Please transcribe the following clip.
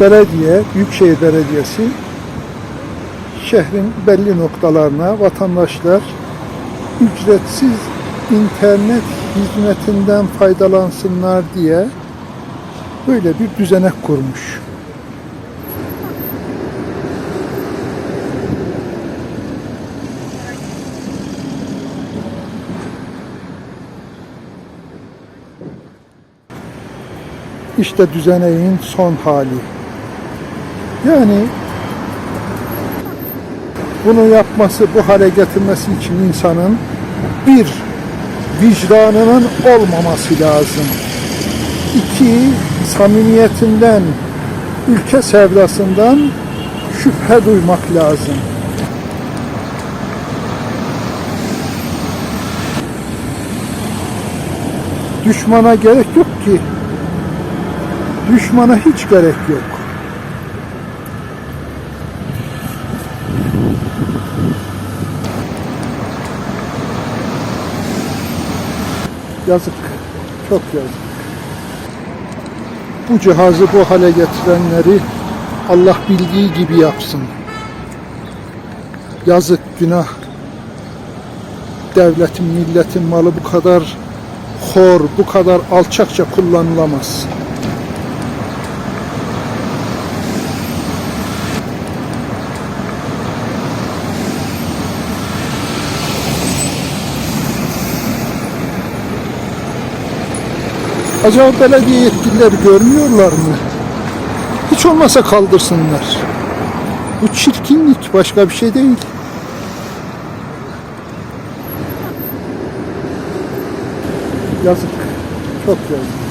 belediye, Büyükşehir Belediyesi şehrin belli noktalarına vatandaşlar ücretsiz internet hizmetinden faydalansınlar diye böyle bir düzenek kurmuş. İşte düzeneğin son hali. Yani bunu yapması, bu hale getirmesi için insanın bir, vicdanının olmaması lazım. İki, samimiyetinden, ülke sevdasından şüphe duymak lazım. Düşmana gerek yok ki. Düşmana hiç gerek yok. Yazık. Çok yazık. Bu cihazı bu hale getirenleri Allah bildiği gibi yapsın. Yazık, günah. Devletin, milletin malı bu kadar hor, bu kadar alçakça kullanılamaz. Acaba belediye yetkilileri görmüyorlar mı? Hiç olmasa kaldırsınlar. Bu çirkinlik başka bir şey değil. Yazık. Çok yazık.